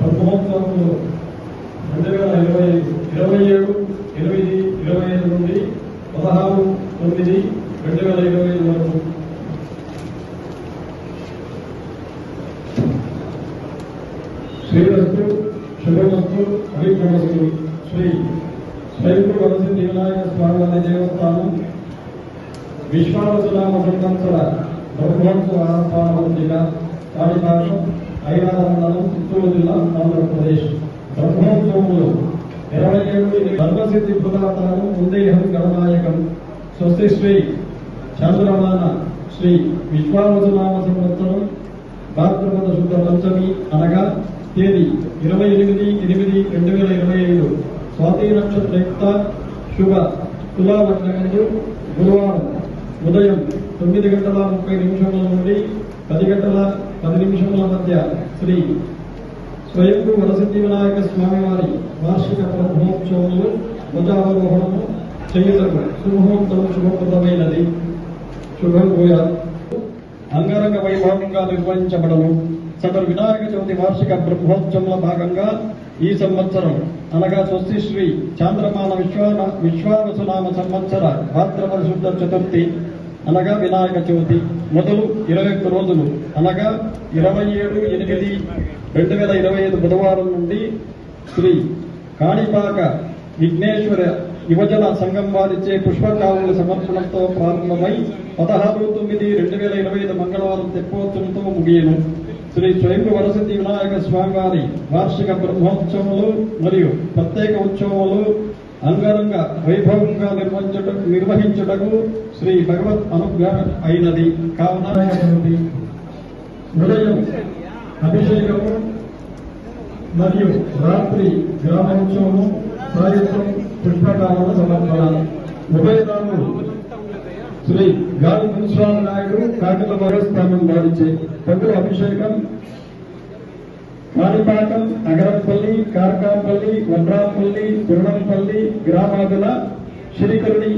బ్రహ్మోత్సవంలో రెండు వేల ఇరవై ఇరవై ఏడు ఎనిమిది ఇరవై ఐదు నుండి పదహారు తొమ్మిది రెండు వేల ఇరవై ఐదు వరకు. శ్రీరస్తు శుభమస్తు అభిప్రమస్తు శ్రీ స్వయంపు వరసిద్ధి వినాయక స్వామి దేవస్థానం విశ్వావసునామ సంవత్సర బ్రహ్మోత్సవ ఆహ్వానపత్రిక కాళీపాకం ఐరాల మండలం చిత్తూరు జిల్లా ఆంధ్రప్రదేశ్. బ్రహ్మోత్సవంలో ఇరవై ఏడు ధర్మసిద్ధి పురాతనం ఉందేహం గణనాయకం స్వస్తి శ్రీ చంద్రమాన శ్రీ విశ్వావసునామ సంవత్సరం భాద్రపద శుద్ధ పంచమి అనగా తేదీ ఇరవై ఎనిమిది ఎనిమిది రెండు వేల ఇరవై ఐదు. స్వాతి నక్షత్రయుక్త శుభ తులాలగ్నందు గురువారం ఉదయం తొమ్మిది గంటల ముప్పై నిమిషముల నుండి పది గంటల పది నిమిషముల మధ్య శ్రీ స్వయంభూ వరసిద్ధి వినాయక స్వామివారి వార్షిక బ్రహ్మోత్సవంలో ధ్వజారోహణము చేయుటకు శుభముహూర్తం శుభప్రదమైనది. శుభం భూయా అంగరంగ వైభవంగా నిర్వహించబడను సదరు వినాయక చవితి వార్షిక బ్రహ్మోత్సవంలో భాగంగా ఈ సంవత్సరం అనగా స్వస్తి శ్రీ చాంద్రమాన విశ్వాన విశ్వావసునామ సంవత్సర భాద్రపద శుద్ధ చతుర్థి అనగా వినాయక చవితి. మొదలు ఇరవై ఒక్క రోజులు. అనగా ఇరవై ఏడు ఎనిమిది రెండు వేల ఇరవై ఐదు బుధవారం నుండి శ్రీ కాణిపాక విఘ్నేశ్వర యువజన సంఘం వారిచ్చే పుష్పకావుల సమర్పణతో ప్రారంభమై పదహారు తొమ్మిది రెండు వేల ఇరవై ఐదు మంగళవారం తెప్పోత్సవంతో ముగియను. శ్రీ స్వయంభు వరసతి వినాయక స్వామివారి వార్షిక బ్రహ్మోత్సవములు మరియు ప్రత్యేక ఉత్సవములు అంగరంగ వైభవంగా నిర్వహించుట నిర్వహించుటకు శ్రీ భగవత్ అనుగ్రహం అయినది. కావున ఉదయం అభిషేకము మరియు రాత్రి గ్రామోత్సవము సాయంత్రం పుష్పకాలను సమర్పణ ఉభయదారులు శ్రీ గాలి మున్స్వామి నాయుడు కాకిల దేవస్థానం వారిచే పగుల అభిషేకం కాణిపాకం నగరంపల్లి కార్కాంపల్లి వడ్రాంపల్లి తిరుణంపల్లి గ్రామాదుల శ్రీకరుడి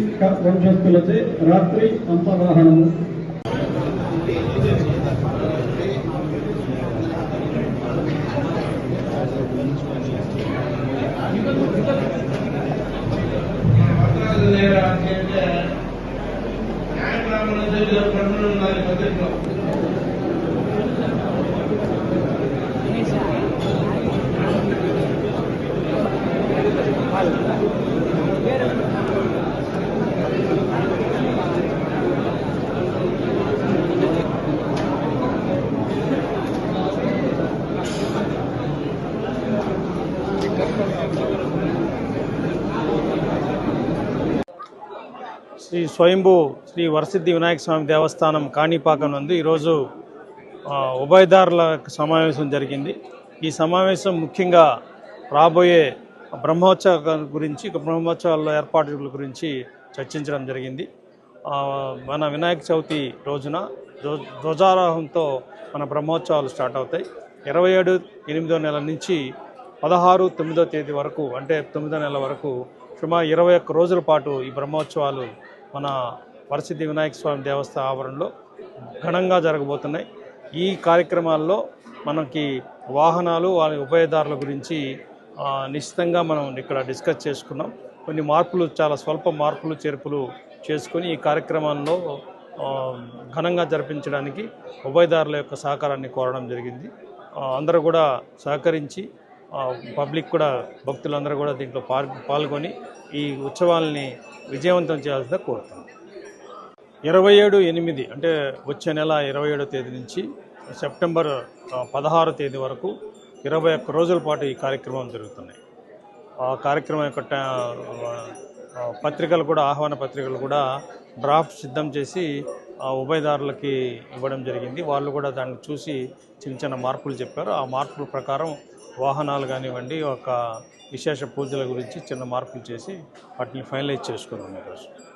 వంశస్థులచే రాత్రి అంతవాహనము పత్రాలు లేరా అంటే ప్రజలు ఉన్నారు శ్రీ స్వయంభూ శ్రీ వరసిద్ధి వినాయక స్వామి దేవస్థానం కాణిపాకం నందు ఈరోజు ఉభయదారుల సమావేశం జరిగింది. ఈ సమావేశం ముఖ్యంగా రాబోయే బ్రహ్మోత్సవ గురించి బ్రహ్మోత్సవాల ఏర్పాట్ల గురించి చర్చించడం జరిగింది. మన వినాయక చవితి రోజున ధ్వజారోహంతో మన బ్రహ్మోత్సవాలు స్టార్ట్ అవుతాయి. ఇరవై ఏడు ఎనిమిదో నెల నుంచి పదహారు తొమ్మిదో తేదీ వరకు అంటే తొమ్మిదో నెల వరకు సుమారు ఇరవై ఒక్క రోజుల పాటు ఈ బ్రహ్మోత్సవాలు మన వరసిద్ధి వినాయక స్వామి దేవస్థాన ఆవరణలో ఘనంగా జరగబోతున్నాయి. ఈ కార్యక్రమాల్లో మనకి వాహనాలు వారి ఉభయదారుల గురించి నిశ్చితంగా మనం ఇక్కడ డిస్కస్ చేసుకున్నాం. కొన్ని మార్పులు చాలా స్వల్ప మార్పులు చేర్పులు చేసుకొని ఈ కార్యక్రమాల్లో ఘనంగా జరిపించడానికి ఉభయదారుల యొక్క సహకారాన్ని కోరడం జరిగింది. అందరూ కూడా సహకరించి పబ్లిక్ కూడా భక్తులందరూ కూడా దీంట్లో పాల్గొని ఈ ఉత్సవాల్ని విజయవంతం చేయాల్సిందిగా కోరుతున్నాం. ఇరవై ఏడు ఎనిమిది అంటే వచ్చే నెల ఇరవై ఏడో తేదీ నుంచి సెప్టెంబర్ పదహారో తేదీ వరకు ఇరవై ఒక్క రోజుల పాటు ఈ కార్యక్రమం జరుగుతున్నాయి. ఆ కార్యక్రమం యొక్క పత్రికలు కూడా ఆహ్వాన పత్రికలు కూడా డ్రాఫ్ట్ సిద్ధం చేసి ఆ ఉభయదారులకి ఇవ్వడం జరిగింది. వాళ్ళు కూడా దాన్ని చూసి చిన్న చిన్న మార్పులు చెప్పారు. ఆ మార్పుల ప్రకారం వాహనాలు కానివ్వండి ఒక విశేష పూజల గురించి చిన్న మార్పులు చేసి వాటిని ఫైనలైజ్ చేసుకున్నాం ఈరోజు.